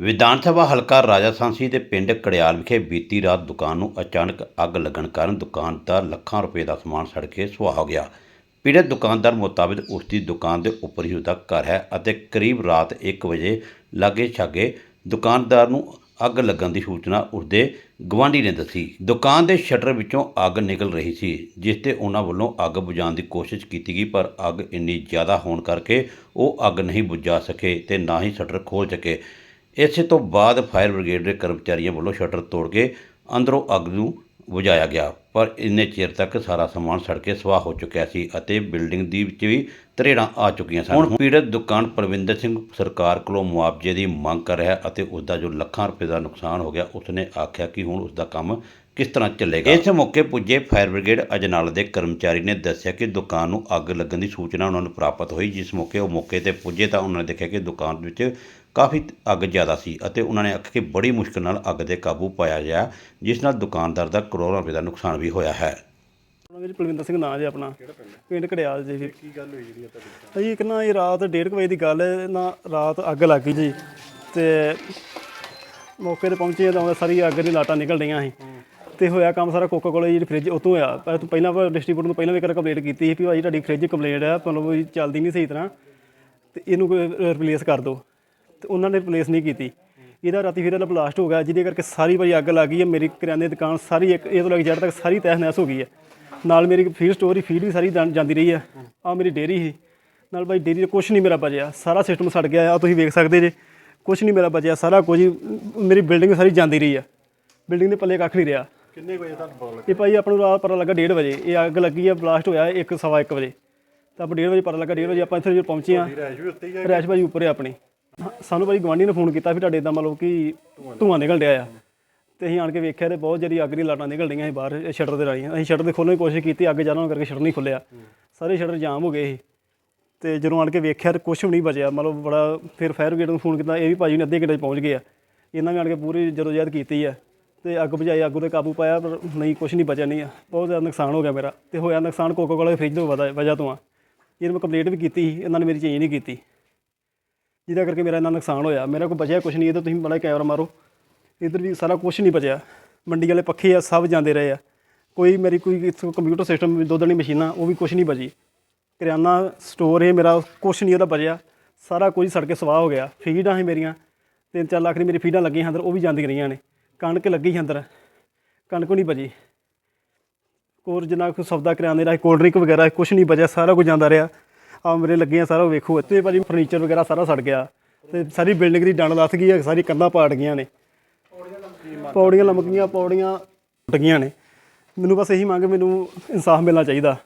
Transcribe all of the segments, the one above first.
ਵਿਧਾਨ ਸਭਾ ਹਲਕਾ ਰਾਜਾਸਾਂਸੀ ਦੇ ਪਿੰਡ ਕੜਿਆਲ ਵਿਖੇ ਬੀਤੀ ਰਾਤ ਦੁਕਾਨ ਨੂੰ ਅਚਾਨਕ ਅੱਗ ਲੱਗਣ ਕਾਰਨ ਦੁਕਾਨ ਦਾ ਲੱਖਾਂ ਰੁਪਏ ਦਾ ਸਮਾਨ ਸੜ ਕੇ ਸੁਆਹ ਹੋ ਗਿਆ। ਪੀੜਤ ਦੁਕਾਨਦਾਰ ਮੁਤਾਬਿਕ ਉਸ ਦੀ ਦੁਕਾਨ ਦੇ ਉੱਪਰ ਹੀ ਉਸਦਾ ਘਰ ਹੈ ਅਤੇ ਕਰੀਬ ਰਾਤ 1 ਵਜੇ ਲਾਗੇ ਛਾਗੇ ਦੁਕਾਨਦਾਰ ਨੂੰ ਅੱਗ ਲੱਗਣ ਦੀ ਸੂਚਨਾ ਉਸਦੇ ਗਵਾਂਢੀ ਨੇ ਦੱਸੀ। ਦੁਕਾਨ ਦੇ ਸ਼ਟਰ ਵਿੱਚੋਂ ਅੱਗ ਨਿਕਲ ਰਹੀ ਸੀ, ਜਿਸ ਤੇ ਉਹਨਾਂ ਵੱਲੋਂ ਅੱਗ ਬੁਝਾਉਣ ਦੀ ਕੋਸ਼ਿਸ਼ ਕੀਤੀ ਗਈ, ਪਰ ਅੱਗ ਇੰਨੀ ਜ਼ਿਆਦਾ ਹੋਣ ਕਰਕੇ ਉਹ ਅੱਗ ਨਹੀਂ ਬੁਝਾ ਸਕੇ ਤੇ ਨਾ ਹੀ ਸ਼ਟਰ ਖੋਲ ਸਕੇ। ਇਸੇ ਤੋਂ ਬਾਅਦ ਫਾਇਰ ਬ੍ਰਿਗੇਡ ਦੇ ਕਰਮਚਾਰੀਆਂ ਵੱਲੋਂ ਸ਼ਟਰ ਤੋੜ ਕੇ ਅੰਦਰੋਂ ਅੱਗ ਨੂੰ ਬੁਝਾਇਆ ਗਿਆ। ਪਰ ਇੰਨੇ ਚਿਰ ਤੱਕ ਸਾਰਾ ਸਮਾਨ ਸੜ ਕੇ ਸਵਾਹ ਹੋ ਚੁੱਕਿਆ ਸੀ ਅਤੇ ਬਿਲਡਿੰਗ ਦੀ ਵਿੱਚ ਵੀ ਤਰੇੜਾਂ ਆ ਚੁੱਕੀਆਂ ਸਨ। ਹੁਣ ਪੀੜਤ ਦੁਕਾਨ ਪ੍ਰਵਿੰਦਰ ਸਿੰਘ ਸਰਕਾਰ ਕੋਲੋਂ ਮੁਆਵਜ਼ੇ ਦੀ ਮੰਗ ਕਰ ਰਿਹਾ ਅਤੇ ਉਸ ਦਾ ਜੋ ਲੱਖਾਂ ਰੁਪਏ ਦਾ ਨੁਕਸਾਨ ਹੋ ਗਿਆ, ਉਸਨੇ ਆਖਿਆ ਕਿ ਹੁਣ ਉਸ ਦਾ ਕੰਮ ਕਿਸ ਤਰ੍ਹਾਂ ਚੱਲੇਗਾ। ਇਸ ਮੌਕੇ ਪੁੱਜੇ ਫਾਇਰ ਬ੍ਰਿਗੇਡ ਅਜਨਾਲ ਦੇ ਕਰਮਚਾਰੀ ਨੇ ਦੱਸਿਆ ਕਿ ਦੁਕਾਨ ਨੂੰ ਅੱਗ ਲੱਗਣ ਦੀ ਸੂਚਨਾ ਉਹਨਾਂ ਨੂੰ ਪ੍ਰਾਪਤ ਹੋਈ। ਜਿਸ ਮੌਕੇ ਉਹ ਮੌਕੇ ਤੇ ਪੁੱਜੇ ਤਾਂ ਉਹਨਾਂ ਨੇ ਦੇਖਿਆ ਕਿ ਦੁਕਾਨ ਵਿੱਚ ਕਾਫੀ ਅੱਗ ਜ਼ਿਆਦਾ ਸੀ ਅਤੇ ਉਹਨਾਂ ਨੇ ਆਖਿਆ ਕਿ ਬੜੀ ਮੁਸ਼ਕਲ ਨਾਲ ਅੱਗ ਦੇ ਕਾਬੂ ਪਾਇਆ ਗਿਆ ਜਿਸ ਨਾਲ ਦੁਕਾਨਦਾਰ ਦਾ ਕਰੋੜਾਂ ਰੁਪਏ ਦਾ ਨੁਕਸਾਨ ਵੀ ਹੋਇਆ ਹੈ। ਪਲਵਿੰਦਰ ਸਿੰਘ ਨਾਂ ਜੇ ਆਪਣਾ ਪਿੰਡ ਕੜਿਆਲ ਜੀ। ਕੀ ਗੱਲ ਹੋਈ ਜਿਹੜੀ ਤੁਹਾਡੇ ਜੀ ਇੱਕ ਨਾ ਇਹ ਰਾਤ 1:30 ਵਜੇ ਦੀ ਗੱਲ ਹੈ ਨਾ ਰਾਤ ਅੱਗ ਲੱਗ ਗਈ ਜੀ ਤੇ ਮੌਕੇ ਤੇ ਪਹੁੰਚੇ ਤਾਂ ਸਾਰੀ ਅੱਗ ਦੀ ਲਾਟਾਂ ਨਿਕਲ ਰਹੀਆਂ ਸੀ। ਤੇ ਹੋਇਆ ਕੰਮ ਸਾਰਾ ਕੋਕਾ ਕੋਲਾ ਜਿਹੜੀ ਫ੍ਰਿਜ ਉਤੋਂ ਹੋਇਆ ਪਰ ਤੋਂ ਪਹਿਲਾਂ ਡਿਸਟ੍ਰੀਬਿਊਟਰ ਨੂੰ ਪਹਿਲਾਂ ਵੀ ਕਰ ਕੰਪਲੇਂਟ ਕੀਤੀ ਸੀ ਵੀ ਭਾਈ ਤੁਹਾਡੀ ਫ੍ਰਿਜ ਕੰਪਲੇਂਟ ਹੈ ਮਤਲਬ ਵੀ ਚੱਲਦੀ ਨਹੀਂ ਸਹੀ ਤਰ੍ਹਾਂ ਤੇ ਇਹਨੂੰ ਰਿਪਲੇਸ ਕਰ ਦਿਓ। ਤੇ ਉਹਨਾਂ ਨੇ ਰਿਪਲੇਸ ਨਹੀਂ ਕੀਤੀ। ਇਹਦਾ ਰਾਤੀ ਫਿਰ ਇਹਦਾ ਬਲਾਸਟ ਹੋ ਗਿਆ ਜਿਹਦੇ ਕਰਕੇ ਸਾਰੀ ਭਾਈ ਅੱਗ ਲੱਗ ਗਈ ਹੈ ਮੇਰੀ ਕਰਿਆਨੇ ਦੀ ਦੁਕਾਨ ਸਾਰੀ ਇੱਕ ਇਹ ਤੋਂ ਲੈ ਕੇ ਜੜ ਤੱਕ ਸਾਰੀ ਤਹਿਸ ਨਹਿਸ ਹੋ ਗਈ ਹੈ। ਨਾਲ ਮੇਰੀ ਫੀਡ ਸਟੋਰ ਫੀਡ ਵੀ ਸਾਰੀ ਜਾਂ- ਜਾਂਦੀ ਰਹੀ ਹੈ। ਆ ਮੇਰੀ ਡੇਅਰੀ ਸੀ। ਨਾਲ ਭਾਈ ਡੇਅਰੀ ਦਾ ਕੁਝ ਨਹੀਂ ਮੇਰਾ ਬਚਿਆ। ਸਾਰਾ ਸਿਸਟਮ ਸੜ ਗਿਆ ਆ ਤੁਸੀਂ ਵੇਖ ਸਕਦੇ ਜੇ। ਕੁਝ ਨਹੀਂ ਮੇਰਾ ਬਚਿਆ ਸਾਰਾ ਕੁਝ ਹੀ ਮੇਰੀ ਬਿਲਡਿੰਗ ਸਾਰੀ ਜਾਂਦੀ ਰਹੀ ਆ ਬਿਲਡਿੰਗ ਦੇ ਪੱਲੇ ਕੱਖ ਨਹੀਂ ਰਿਹਾ। ਕਿੰਨੇ ਵਜੇ ਤੁਹਾਨੂੰ ਪਤਾ ਲੱਗਾ? ਇਹ ਭਾਈ ਆਪਾਂ ਨੂੰ ਰਾਤ ਪਤਾ ਲੱਗਾ 1:30 ਵਜੇ। ਇਹ ਅੱਗ ਲੱਗੀ ਆ ਬਲਾਸਟ ਹੋਇਆ 1 ਸਵਾ 1 ਵਜੇ। ਤਾਂ ਆਪਾਂ 1:30 ਵਜੇ ਪਤਾ ਲੱਗਾ 1:30 ਵਜੇ ਆਪਾਂ ਇੱਥੇ ਜਦੋਂ ਪਹੁੰਚੇ ਆ ਰੈਸ਼ ਵੀ ਉੱਤੇ ਹੀ ਆ ਰੈਸ਼ ਉੱਪਰ ਹੈ ਆਪਣੀ। ਹਾਂ, ਸਾਨੂੰ ਭਾਈ ਗਵਾਂਢੀ ਨੇ ਫੋਨ ਕੀਤਾ ਵੀ ਤੁਹਾਡੇ ਇਦਾਂ ਮਤਲਬ ਕਿ ਧੂੰਆਂ ਨਿਕਲ ਰਿਹਾ ਆ। ਤੇ ਅਸੀਂ ਆਣ ਕੇ ਵੇਖਿਆ ਤੇ ਬਹੁਤ ਜਿਹੜੀ ਅੱਗ ਦੀ ਲਾਟਾਂ ਨਿਕਲ ਰਹੀਆਂ ਸੀ ਬਾਹਰ ਸ਼ਟਰ ਦੇ ਰਾਹੀਂ। ਅਸੀਂ ਸ਼ਟਰ ਦੇ ਖੋਲ੍ਹਣ ਦੀ ਕੋਸ਼ਿਸ਼ ਕੀਤੀ, ਅੱਗ ਜਾਣ ਕਰਕੇ ਸ਼ਟਰ ਨਹੀਂ ਖੁੱਲਿਆ। ਸਾਰੇ ਸ਼ਟਰ ਜਾਮ ਹੋ ਗਏ ਸੀ। ਤੇ ਜਦੋਂ ਆਣ ਕੇ ਵੇਖਿਆ ਤੇ ਕੁਝ ਵੀ ਨਹੀਂ ਬਚਿਆ। ਮਤਲਬ ਬੜਾ ਫਿਰ ਫਾਇਰ ਬ੍ਰਿਗੇਡ ਨੂੰ ਫੋਨ ਕੀਤਾ, ਇਹ ਵੀ ਭਾਜੀ ਨੇ ਅੱਧੇ ਘੰਟੇ 'ਚ ਪਹੁੰਚ ਗਏ ਆ। ਇਹਨਾਂ ਨੇ ਆਣ ਕੇ ਪੂਰੀ ਜਦੋਜਹਿਦ ਕੀਤੀ ਆ। ਤੇ ਅੱਗ ਬੁਝਾਈ, ਅੱਗ ਤੇ ਕਾਬੂ ਪਾਇਆ, ਪਰ ਨਹੀਂ ਕੁਝ ਨਹੀਂ ਬਚਿਆ ਨਹੀਂ ਆ। ਬਹੁਤ ਜ਼ਿਆਦਾ ਨੁਕਸਾਨ ਹੋ ਗਿਆ ਮੇਰਾ। ਤੇ ਹੋਇਆ ਨੁਕਸਾਨ ਕੋਕੋ ਕੋਲਾ ਦੇ ਫ੍ਰਿਜ ਤੋਂ ਵਜ੍ਹਾ ਵਜ੍ਹਾ ਤੋਂ ਆ। ਇਹਨੂੰ ਮੈਂ ਕੰਪਲੀਟ ਵੀ ਕੀਤੀ ਸੀ, ਇਹਨਾਂ ਨੇ ਮੇਰੀ ਚੇਂਜ ਨਹੀਂ ਕੀਤੀ। ਜਿਹਦਾ ਕਰਕੇ ਮੇਰਾ ਇੰਨਾ ਨੁਕਸਾਨ ਹੋਇਆ। ਮੇਰਾ ਕੋਈ ਬਚਿਆ ਕੁਝ ਨਹੀਂ, ਇਹਦਾ ਤੁਸੀਂ ਬੜਾ ਕੈਮਰਾ ਮਾਰੋ। ਇਧਰ ਵੀ ਸਾਰਾ ਕੁਝ ਨਹੀਂ ਬਚਿਆ। ਮੰਡੀ ਵਾਲੇ ਪੱਖੇ ਆ, ਸਭ ਜਾਂਦੇ ਰਹੇ ਆ। ਕੋਈ ਮੇਰੀ ਕੋਈ ਕੰਪਿਊਟਰ ਸਿਸਟਮ ਦੁੱਧ ਵਾਲੀ ਮਸ਼ੀਨਾਂ, ਉਹ ਵੀ ਕੁਝ ਨਹੀਂ ਬਚੀ। ਕਰਿਆਨਾ ਸਟੋਰ ਹੈ ਮੇਰਾ ਕੁਝ ਨਹੀਂ ਉਹਦਾ ਬਚਿਆ। ਸਾਰਾ ਕੁਝ ਸੜ ਕੇ ਸਵਾਹ ਹੋ ਗਿਆ। ਫੀਡਾਂ ਸੀ ਮੇਰੀਆਂ। ਤਿੰਨ ਚਾਰ ਲੱਖ ਦੀ ਮੇਰੀ ਫੀਡਾਂ ਲੱਗੀਆਂ ਅੰਦਰ, ਉਹ ਵੀ ਜਾਂਦੀਆਂ ਰਹੀਆਂ ਨੇ। ਕਣਕ ਲੱਗੀ ਅੰਦਰ। ਕਣਕ ਨਹੀਂ ਬਚੀ। ਕੋਰ ਜਿੰਨਾ ਕੁ ਸੌਦਾ ਕਰਿਆਨੇ ਦਾ ਕੋਲਡ ਡਰਿੰਕ ਵਗੈਰਾ ਕੁਝ ਨਹੀਂ ਬਚਿਆ। ਸਾਰਾ ਕੁਝ ਜਾਂਦਾ ਰਿਹਾ। ਆ ਮੇਰੇ ਲੱਗੀਆਂ ਸਾਰਾ ਵੇਖੋ ਇੱਥੇ ਭਾਜੀ ਫਰਨੀਚਰ ਵਗੈਰਾ ਸਾਰਾ ਸੜ ਗਿਆ। ਤੇ ਸਾਰੀ ਬਿਲਡਿੰਗ ਦੀ ਡੰਡ ਲੱਥ ਗਈ ਹੈ ਸਾਰੀ ਕੰਧਾਂ ਪਾੜ ਗਈਆਂ ਨੇ। ਪੌੜੀਆਂ ਲਮਕ ਗਈਆਂ ਪੌੜੀਆਂ ਟੁੱਟ ਗਈਆਂ ਨੇ। ਮੈਨੂੰ ਬਸ ਇਹੀ ਮੰਗ ਮੈਨੂੰ ਇਨਸਾਫ ਮਿਲਣਾ ਚਾਹੀਦਾ।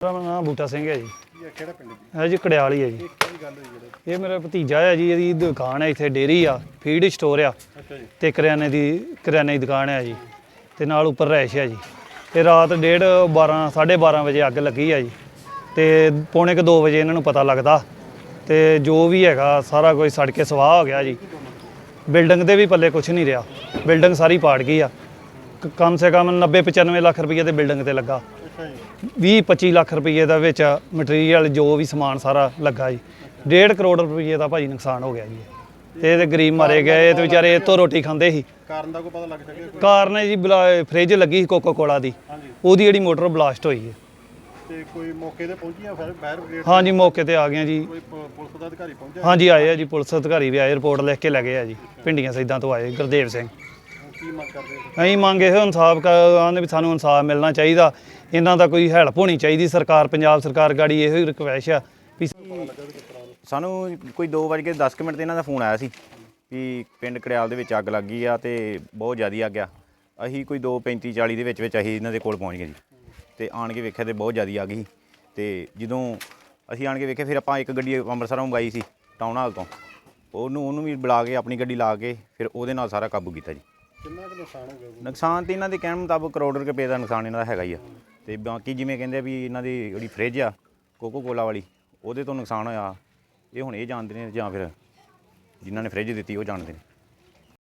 ਮੇਰਾ ਨਾਮ ਬੂਟਾ ਸਿੰਘ ਹੈ ਜੀ। ਇਹ ਕਿਹੜਾ ਪਿੰਡ ਜੀ? ਇਹ ਜੀ ਕੜਿਆਲ ਹੀ ਹੈ ਜੀ ਕੀ ਗੱਲ ਹੋਈ ਜਿਹੜੇ ਇਹ ਮੇਰਾ ਭਤੀਜਾ ਹੈ ਜੀ ਇਹਦੀ ਦੁਕਾਨ ਹੈ ਇੱਥੇ ਡੇਅਰੀ ਆ ਫੀਡ ਸਟੋਰ ਆ। ਅੱਛਾ ਜੀ। ਤੇ ਕਰਿਆਨੇ ਦੀ ਕਰਿਆਨੇ ਦੀ ਦੁਕਾਨ ਹੈ ਜੀ। ਤੇ ਨਾਲ ਉੱਪਰ ਰਹਿਸ਼ ਹੈ ਜੀ। ਤੇ ਰਾਤ ਡੇਢ 12 12:30 ਵਜੇ ਅੱਗ ਲੱਗੀ ਹੈ ਜੀ। ਤੇ ਪੌਣੇ ਕੁ 2 ਵਜੇ ਇਹਨਾਂ ਨੂੰ ਪਤਾ ਲੱਗਦਾ ਤੇ ਜੋ ਵੀ ਹੈਗਾ ਸਾਰਾ ਕੁਝ ਸੜ ਕੇ ਸਵਾਹ ਹੋ ਗਿਆ ਜੀ। ਬਿਲਡਿੰਗ ਦੇ ਵੀ ਪੱਲੇ ਕੁਝ ਨਹੀਂ ਰਿਹਾ। ਬਿਲਡਿੰਗ ਸਾਰੀ ਪਾੜ ਗਈ ਆ। ਕ- ਕਮ ਸੇ ਕਮ 90 95 ਲੱਖ ਰੁਪਏ ਦੇ ਬਿਲਡਿੰਗ ਤੇ ਲੱਗਾ। ਅੱਛਾ ਜੀ 20 25 ਲੱਖ ਰੁਪਏ ਦਾ ਵਿੱਚ ਮਟੀਰੀਅਲ ਜੋ ਵੀ ਸਮਾਨ ਸਾਰਾ ਲੱਗਾ ਜੀ। 1.5 ਕਰੋੜ ਰੁਪਏ ਦਾ ਭਾਜੀ ਨੁਕਸਾਨ ਹੋ ਗਿਆ ਜੀ। ਤੇ ਇਹ ਤੇ ਗਰੀਬ ਮਾਰੇ ਗਏ ਇਹ ਤੇ ਵਿਚਾਰੇ ਇਹ ਤੋਂ ਰੋਟੀ ਖਾਂਦੇ ਸੀ। ਕਾਰਨ ਦਾ ਕੋਈ ਪਤਾ ਲੱਗ ਸਕਿਆ? ਕਾਰਨ ਹੈ ਜੀ ਫ੍ਰਿਜ ਲੱਗੀ ਸੀ ਕੋਕੋ ਕੋਲਾ ਦੀ। ਉਹਦੀ ਜਿਹੜੀ ਮੋਟਰ ਬਲਾਸਟ ਹੋਈ ਹੈ। ਤੇ ਕੋਈ ਮੌਕੇ ਤੇ ਪਹੁੰਚੀਆਂ ਫਿਰ ਫਾਇਰ ਬ੍ਰਿਗੇਡ ਹਾਂਜੀ ਮੌਕੇ ਤੇ ਆ ਗਏ ਜੀ। ਕੋਈ ਪ- ਪੁਲਿਸ ਦਾ ਅਧਿਕਾਰੀ ਪਹੁੰਚਿਆ? ਹਾਂਜੀ ਆਏ ਆ ਜੀ ਪੁਲਿਸ ਅਧਿਕਾਰੀ ਵੀ ਆਏ ਰਿਪੋਰਟ ਲਿਖ ਕੇ ਲੈ ਗਏ ਆ ਜੀ। ਪਿੰਡੀਆਂ ਸੈਦਾਂ ਤੋਂ ਆਏ ਗੁਰਦੇਵ ਸਿੰਘ। ਹੁਣ ਕੀ ਮੰਗ ਕਰਦੇ ਹੋ? ਅਸੀਂ ਮੰਗ ਇਹੋ ਇਨਸਾਫ ਆਂਦੇ ਵੀ ਸਾਨੂੰ ਇਨਸਾਫ ਮਿਲਣਾ ਚਾਹੀਦਾ। ਇਹਨਾਂ ਦਾ ਕੋਈ ਹੈਲਪ ਹੋਣੀ ਚਾਹੀਦੀ ਸਰਕਾਰ ਪੰਜਾਬ ਸਰਕਾਰ ਗਾੜੀ ਇਹੋ ਹੀ ਰਿਕਵੈਸਟ ਆ ਵੀ ਸਾਨੂੰ ਕੋਈ 2:10 ਮਿੰਟ ਤੇ ਇਹਨਾਂ ਦਾ ਫੋਨ ਆਇਆ ਸੀ ਵੀ ਪਿੰਡ ਕੜਿਆਲ ਦੇ ਵਿੱਚ ਅੱਗ ਲੱਗ ਗਈ ਆ ਤੇ ਬਹੁਤ ਜ਼ਿਆਦੀ ਅੱਗ ਆ। ਅਸੀਂ ਕੋਈ 2:35 40 ਦੇ ਵਿੱਚ ਵਿੱਚ ਅਸੀਂ ਇਹਨਾਂ ਦੇ ਕੋਲ ਪਹੁੰਚ ਗਏ ਜੀ। ਤੇ ਆਣ ਕੇ ਵੇਖਿਆ ਤੇ ਬਹੁਤ ਜ਼ਿਆਦੀ ਅੱਗ ਸੀ ਤੇ ਜਦੋਂ ਅਸੀਂ ਆਣ ਕੇ ਵੇਖਿਆ ਫਿਰ ਆਪਾਂ ਇੱਕ ਗੱਡੀ ਅੰਮ੍ਰਿਤਸਰੋਂ ਮੰਗਾਈ ਸੀ ਟਾਊਨ ਹਾਲ ਤੋਂ। ਉਹਨੂੰ ਉਹਨੂੰ ਵੀ ਬੁਲਾ ਕੇ ਆਪਣੀ ਗੱਡੀ ਲਾ ਕੇ ਫਿਰ ਉਹਦੇ ਨਾਲ ਸਾਰਾ ਕਾਬੂ ਕੀਤਾ ਜੀ। ਕਿੰਨਾ ਕੁ ਨੁਕਸਾਨ ਹੋ ਗਿਆ? ਨੁਕਸਾਨ ਤੇ ਇਹਨਾਂ ਦੇ ਕਹਿਣ ਮੁਤਾਬਕ ਕਰੋੜ ਰੁਪਏ ਦਾ ਨੁਕਸਾਨ ਇਹਨਾਂ ਦਾ ਹੈਗਾ ਹੀ ਆ। ਤੇ ਬਾਕੀ ਜਿਵੇਂ ਕਹਿੰਦੇ ਆ ਵੀ ਇਹਨਾਂ ਦੀ ਜਿਹੜੀ ਫ੍ਰਿਜ ਆ ਕੋਕੋ ਕੋਲਾ ਵਾਲੀ ਉਹਦੇ ਤੋਂ ਨੁਕਸਾਨ ਹੋਇਆ। ਇਹ ਹੁਣ ਇਹ ਜਾਣਦੇ ਨੇ ਜਾਂ ਫਿਰ ਜਿਨ੍ਹਾਂ ਨੇ ਫ੍ਰਿਜ ਦਿੱਤੀ ਉਹ ਜਾਣਦੇ ਨੇ।